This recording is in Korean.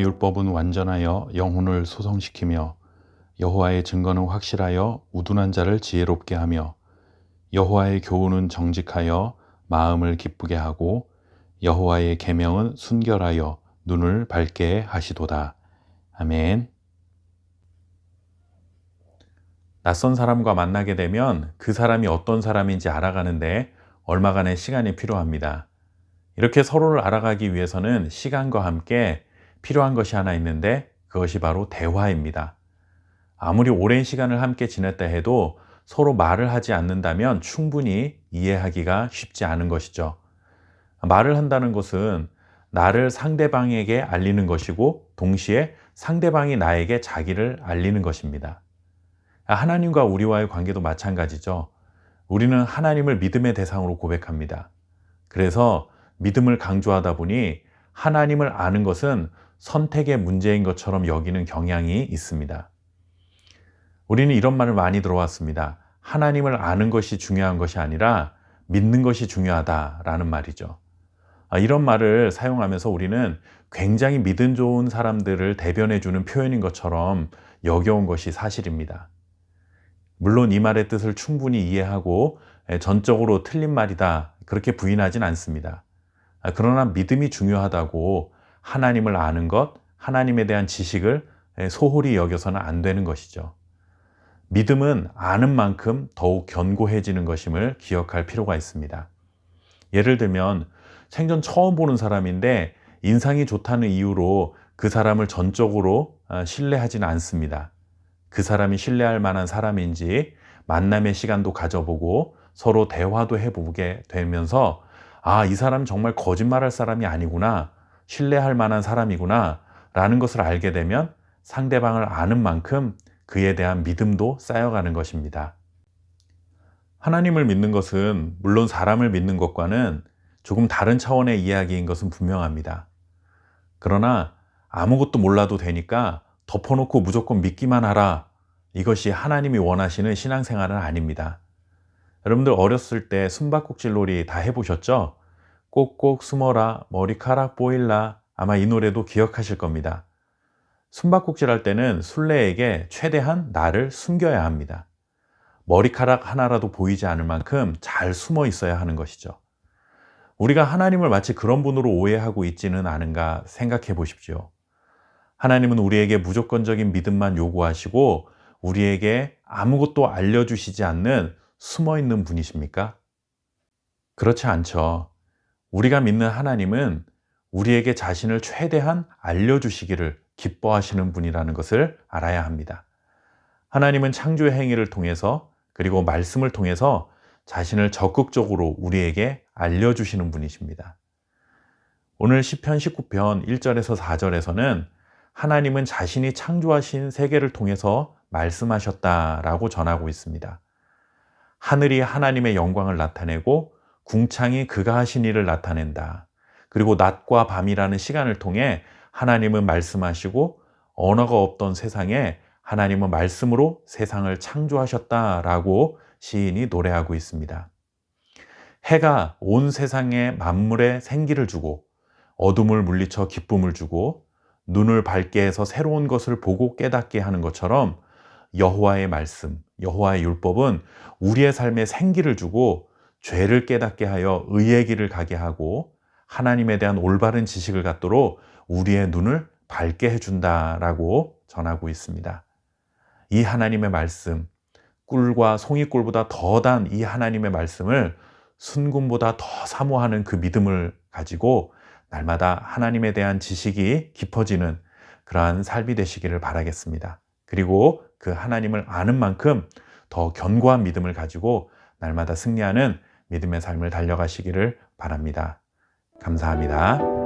율법은 완전하여 영혼을 소성시키며 여호와의 증거는 확실하여 우둔한 자를 지혜롭게 하며 여호와의 교훈은 정직하여 마음을 기쁘게 하고 여호와의 계명은 순결하여 눈을 밝게 하시도다. 아멘. 낯선 사람과 만나게 되면 그 사람이 어떤 사람인지 알아가는데 얼마간의 시간이 필요합니다. 이렇게 서로를 알아가기 위해서는 시간과 함께 필요한 것이 하나 있는데 그것이 바로 대화입니다. 아무리 오랜 시간을 함께 지냈다 해도 서로 말을 하지 않는다면 충분히 이해하기가 쉽지 않은 것이죠. 말을 한다는 것은 나를 상대방에게 알리는 것이고 동시에 상대방이 나에게 자기를 알리는 것입니다. 하나님과 우리와의 관계도 마찬가지죠. 우리는 하나님을 믿음의 대상으로 고백합니다. 그래서 믿음을 강조하다 보니 하나님을 아는 것은 선택의 문제인 것처럼 여기는 경향이 있습니다. 우리는 이런 말을 많이 들어왔습니다. 하나님을 아는 것이 중요한 것이 아니라 믿는 것이 중요하다라는 말이죠. 아, 이런 말을 사용하면서 우리는 굉장히 믿음 좋은 사람들을 대변해 주는 표현인 것처럼 여겨온 것이 사실입니다. 물론 이 말의 뜻을 충분히 이해하고 전적으로 틀린 말이다. 그렇게 부인하진 않습니다. 아, 그러나 믿음이 중요하다고 하나님을 아는 것, 하나님에 대한 지식을 소홀히 여겨서는 안 되는 것이죠. 믿음은 아는 만큼 더욱 견고해지는 것임을 기억할 필요가 있습니다. 예를 들면 생전 처음 보는 사람인데 인상이 좋다는 이유로 그 사람을 전적으로 아, 신뢰하지는 않습니다. 그 사람이 신뢰할 만한 사람인지 만남의 시간도 가져보고 서로 대화도 해보게 되면서 아, 이 사람 정말 거짓말할 사람이 아니구나. 신뢰할 만한 사람이구나. 라는 것을 알게 되면 상대방을 아는 만큼 그에 대한 믿음도 쌓여가는 것입니다. 하나님을 믿는 것은 물론 사람을 믿는 것과는 조금 다른 차원의 이야기인 것은 분명합니다. 그러나 아무것도 몰라도 되니까 덮어놓고 무조건 믿기만 하라. 이것이 하나님이 원하시는 신앙생활은 아닙니다. 여러분들 어렸을 때 숨바꼭질 놀이 다 해보셨죠? 꼭꼭 숨어라, 머리카락 보일라. 아마 이 노래도 기억하실 겁니다. 숨바꼭질 할 때는 술래에게 최대한 나를 숨겨야 합니다. 머리카락 하나라도 보이지 않을 만큼 잘 숨어 있어야 하는 것이죠. 우리가 하나님을 마치 그런 분으로 오해하고 있지는 않은가 생각해 보십시오. 하나님은 우리에게 무조건적인 믿음만 요구하시고 우리에게 아무것도 알려주시지 않는 숨어 있는 분이십니까? 그렇지 않죠. 우리가 믿는 하나님은 우리에게 자신을 최대한 알려주시기를 기뻐하시는 분이라는 것을 알아야 합니다. 하나님은 창조의 행위를 통해서 그리고 말씀을 통해서 자신을 적극적으로 우리에게 알려주시는 분이십니다. 오늘 10편 19편 1절에서 4절에서는 하나님은 자신이 창조하신 세계를 통해서 말씀하셨다라고 전하고 있습니다. 하늘이 하나님의 영광을 나타내고 궁창이 그가 하신 일을 나타낸다. 그리고 낮과 밤이라는 시간을 통해 하나님은 말씀하시고 언어가 없던 세상에 하나님은 말씀으로 세상을 창조하셨다라고 시인이 노래하고 있습니다. 해가 온 세상에 만물에 생기를 주고 어둠을 물리쳐 기쁨을 주고 눈을 밝게 해서 새로운 것을 보고 깨닫게 하는 것처럼 여호와의 말씀, 여호와의 율법은 우리의 삶에 생기를 주고 죄를 깨닫게 하여 의의 길을 가게 하고 하나님에 대한 올바른 지식을 갖도록 우리의 눈을 밝게 해준다라고 전하고 있습니다. 이 하나님의 말씀, 꿀과 송이꿀보다 더 단 이 하나님의 말씀을 순금보다 더 사모하는 그 믿음을 가지고 날마다 하나님에 대한 지식이 깊어지는 그러한 삶이 되시기를 바라겠습니다. 그리고 그 하나님을 아는 만큼 더 견고한 믿음을 가지고 날마다 승리하는 믿음의 삶을 달려가시기를 바랍니다. 감사합니다.